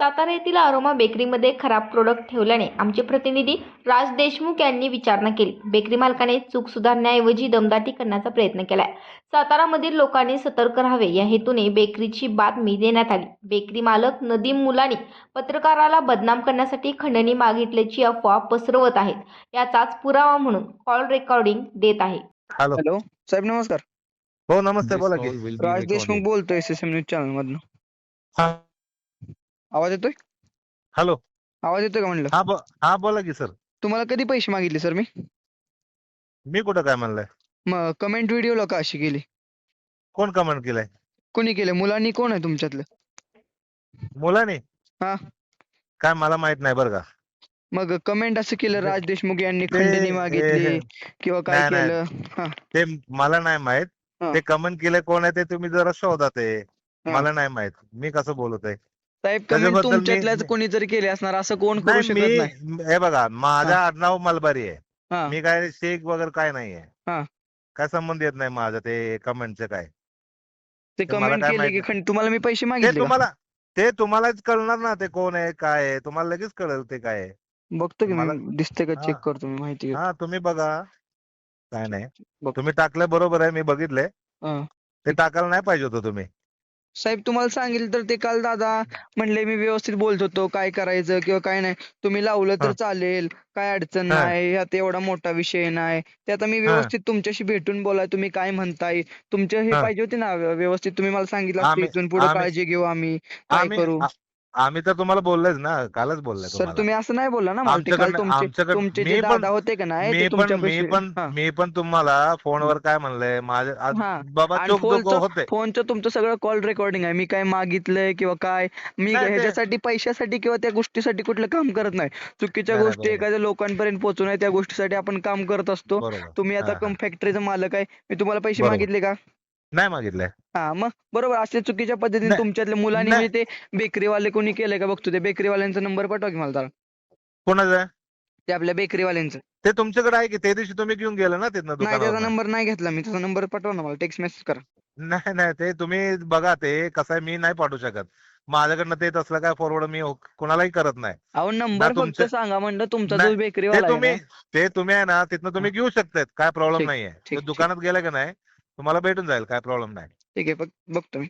सातारा येथील आरोमा बेकरीमध्ये खराब प्रोडक्ट ठेवल्याने आमचे प्रतिनिधी राज देशमुख यांनी विचारणा केली. बेकरी मालकाने चूक सुधारण्याऐवजी दमदाटी करण्याचा प्रयत्न केलाय. सातारामधील लोकांनी सतर्क राहावे या हेतूने बेकरीची बातमी देण्यात आली. बेकरी मालक नदीम मुलानी पत्रकाराला बदनाम करण्यासाठी खंडणी मागितल्याची अफवा पसरवत आहेत. याचाच पुरावा म्हणून कॉल रेकॉर्डिंग देत आहे. हॅलो हॅलो साहेब नमस्कार. हो नमस्ते बोला की. राज देशमुख बोलतोय S S M news channel मधनं आवाज येतोय? हॅलो. आवाज येतोय का म्हणलं हा बो- हा बोला की सर. तुम्हाला कधी पैसे मागितले सर मी? मी कुठं काय म्हणलंय? मग कमेंट व्हिडिओला का अशी केली. कोण कमेंट केलंय? कोणी केलं मुलांनी कोण आहे तुमच्यातलं? मुलाने? हा. काय मला माहीत नाही बरं का. मग कमेंट असं केलं राज देशमुख यांनी ते- खंडणी मागितली किंवा काय नाही, नाही. केलं? हा. ते मला नाही माहीत. हा. ते कमेंट केलंय कोण आहे ते तुम्ही जरा शोधा ते. मला नाही माहीत. मी कसं बोलत आहे साहेब कमेंट त्याच्याबद्दल मी- तुमच्यातल्याच कोणीतरी केली असणार असं कोण करू नाही शकत मी नाही हे बघा माझं आडनाव मलबारी आहे हा मी काय शेख वगैरे काय नाहीये हा. काय संबंध येत नाही माझं ते कमेंटचं काय ते मला कमेंट काय केली की नाही. खंड तुम्हाला मी पैसे ते मागितले का? तुम्हाला ते तुम्हालाच कळणार ना ते कोण आहे काय आहे तुम्हाला लगेच कळेल ते काय आहे बघतो की मला- मी दिसतंय का चेक हा. करतो मी माहिती घेतो. हा तुम्ही बघा काय नाही बघ. तुम्ही टाकलं बरोबर आहे मी बघितलंय हा. ते टाकायला नाही पाहिजे होतं तुम्ही साहेब तुम्हाला सांगितलं तर ते काल दादा म्हणले मी व्यवस्थित बोलत होतो. काय करायचं किंवा काय नाही. तुम्ही लावलं तर. चालेल. काय अडचण हा. नाही. यात एवढा मोठा विषय नाही. ते आता मी व्यवस्थित तुमच्याशी भेटून बोलाय तुम्ही काय म्हणताय? तुमचे हे हा. पाहिजे होते ना व्य- व्यवस्थित? तुम्ही मला सांगितलं असतं आम्ही- इथून पुढे आम्ही- काळजी घेऊ आम्ही. काय आम्ही करू? आम्ही तर तुम्हाला बोललोच ना कालच बोललोय सर तुम्हाला. तुम्ही असं नाही बोलला ना मला ते काल आमच्याकडनं- तुमचे आमच्याकडं- तुमचे मी जे पण- दादा होते का नाही मी पण मी पण हा. मी पण तुम्हाला फोनवर काय म्हणलंय? माझे आज हा. बाबा आणि फोनचं- होते फोनचं तुमचं सगळं कॉल रेकॉर्डिंग आहे. मी काय मागितलंय किंवा काय? मी नाही ते- ह्याच्यासाठी पैशासाठी किंवा त्या गोष्टीसाठी कुठलं काम करत नाही. चुकीच्या नाही, नाही, गोष्टी बरोबर. एखाद्या लोकांपर्यंत पोहोचवणे त्या गोष्टीसाठी आपण काम करत असतो. बरोबर. तुम्ही आता हा, कम फॅक्टरीचा मालक आहे. मी तुम्हाला पैसे बरोबर. मागितले का? नाही मागितलंय. हा मग? बरोबर असे चुकीच्या पद्धतीने नाही, तुमच्यातल्या मुलांनी नाही. मी ते बेकरीवाले कोणी केलंय का? बघतो ते बेकरीवाल्यांचा नंबर पाठवा की मला जरा. कोणाचं? ते आपल्या बेकरीवाल्यांचं. ते तुमच्याकडे आहे की? त्या दिवशी तुम्ही घेऊन गेला ना तिथनं नाही त्याचा दुकानावर नंबर नाही घेतला मी. त्याचा नंबर पाठवा ना मला टेक्स्ट मेसेज करा. नाही नाही ते तुम्ही बघा ते कसं आहे मी नाही पाठवू शकत. माझ्याकडनं ते तसलं काय फॉरवर्ड मी कोणालाही करत नाही. अहो नंबर फक्त तुमचे- सांगा म्हणलं तुमचा नाही, जो ते बेकरीवाला आहे तुम्ही ना, ते तुम्ही आहे ना तिथनं तुम्ही घेऊ शकताय काय प्रॉब्लेम ठीक, नाहीये. ठीक, ते दुकानात गेलं का नाही तुम्हाला भेटून जाईल काय प्रॉब्लेम नाही. ठीक आहे बघ- बघतो मी.